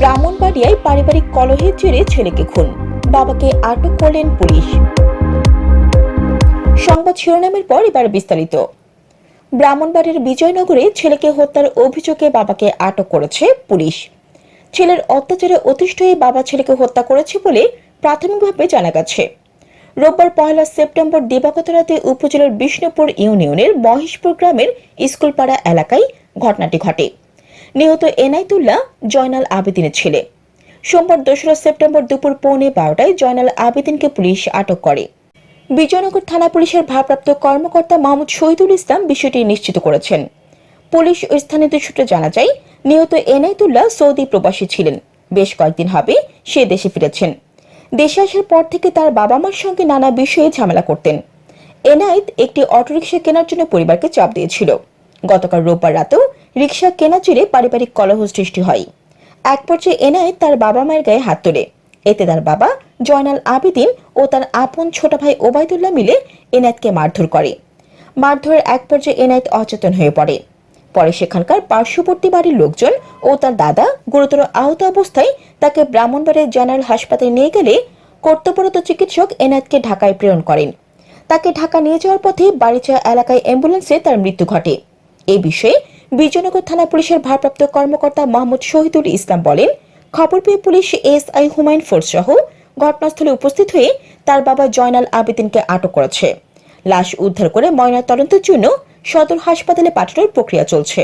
ব্রাহ্মণবাড়িয়ায় পারিবারিক কলহের জেরে ছেলেকে খুন। বাবাকে আটক করলেন পুলিশ। সংবাদ শিরোনামের পর এবার বিস্তারিত। ব্রাহ্মণবাড়ির বিজয়নগরে ছেলেকে হত্যার অভিযোগে বাবাকে আটক করেছে পুলিশ। ছেলের অত্যাচারে অতিষ্ঠ হয়ে বাবা ছেলেকে হত্যা করেছে বলে প্রাথমিকভাবে জানা গেছে। রোববার পয়লা সেপ্টেম্বর দিবাগত রাতে উপজেলার বিষ্ণুপুর ইউনিয়নের মহেশপুর গ্রামের স্কুলপাড়া এলাকায় ঘটনাটি ঘটে। নিহত এনায়তুল্লাহ জয়নাল আবেদিনের ছেলে। সোমবার দোসরা সেপ্টেম্বর দুপুর পৌনে বারোটায় জয়নাল আবেদিনকে পুলিশ আটক করে। বিজয়নগর থানা পুলিশের ভারপ্রাপ্ত কর্মকর্তা মাহমুদ শহীদুল ইসলাম বিষয়টি নিশ্চিত করেছেন। পুলিশ ও স্থানীয়দের সূত্রে জানা যায়, নিহত এনায়তুল্লাহ সৌদি প্রবাসী ছিলেন। বেশ কয়েকদিন হবে সে দেশে ফিরেছেন। দেশে আসার পর থেকে তার বাবা মার সঙ্গে নানা বিষয়ে ঝামেলা করতেন। এনায়েত একটি অটোরিকশা কেনার জন্য পরিবারকে চাপ দিয়েছিল। গতকাল রোববার রাতেও রিকশা কেনা চিরে পারিবারিক কলহ সৃষ্টি হয়। এক পর্যায়ে এনায়েত তার বাবা মায়ের গায়ে হাত তোলে। এতে তার বাবা জয়নাল আবেদিন ও তার আপন ছোট ভাই ওবায়দুল্লাহ মিলে এনায়েতকে মারধর করে। মারধরের এক পর্যায়ে এনায়েত অচেতন হয়ে পড়ে। পরে সেখানকার পার্শ্ববর্তী বাড়ির লোকজন ও তার দাদা গুরুতর আহত অবস্থায় তাকে ব্রাহ্মণবাড়িয়ার জেনারেল হাসপাতালে নিয়ে গেলে কর্তব্যরত চিকিৎসক এনায়েতকে ঢাকায় প্রেরণ করেন। তাকে ঢাকা নিয়ে যাওয়ার পথে বাড়িচা এলাকায় অ্যাম্বুলেন্সে তার মৃত্যু ঘটে। এ বিষয়ে বিজয়নগর থানা পুলিশের ভারপ্রাপ্ত কর্মকর্তা মাহমুদ শহীদুল ইসলাম বলেন, খবর পেয়ে police S I Humayun force সহ ঘটনাস্থলে উপস্থিত হয়ে তার বাবা জয়নাল আবেদিনকে আটক করেছে। লাশ উদ্ধার করে ময়না তদন্তের জন্য সদর হাসপাতালে পাঠানোর প্রক্রিয়া চলছে।